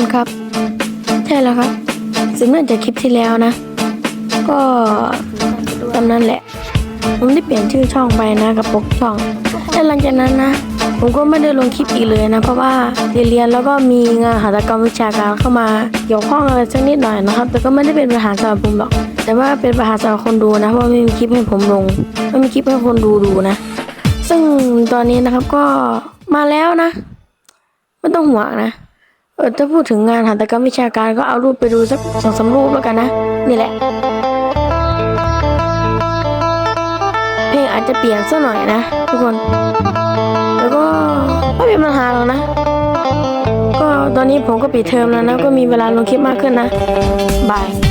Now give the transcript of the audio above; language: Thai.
คนครับ ใช่แล้วครับสืบเนื่องจากคลิปที่แล้วนะ ก็ตอนนั้นแหละ ผมได้เปลี่ยนชื่อช่องไปนะกับปกช่องและหลังจากนั้นนะผมก็ไม่ได้ลงคลิปอีกเลยนะเพราะว่าเรียนเรียนแล้วก็มีงานหัตถกรรมวิชาการเข้ามาเกี่ยวข้องอะไรสักนิดหน่อยนะครับ แต่ก็ไม่ได้เป็นปัญหาสำหรับผมหรอก แต่ว่าเป็นปัญหาสำหรับคนดูนะเพราะว่าไม่มีคลิปให้ผมลงไม่มีคลิปให้คนดูดูนะ ซึ่งตอนนี้นะครับก็มาแล้วนะ ไม่ต้องห่วงนะ ออถ้าพูดถึงงานหัตถกรรมวิชาการก็เอารูปไปดูสักสองสามรูปแล้วกันนะ นี่แหละ เพลงอาจจะเปลี่ยนสักหน่อยนะทุกคน แล้วก็ไม่เป็นปัญหาหรอกนะ ก็ตอนนี้ผมก็ปิดเทอมแล้วนะ ก็มีเวลาลงคลิปมากขึ้นนะ บาย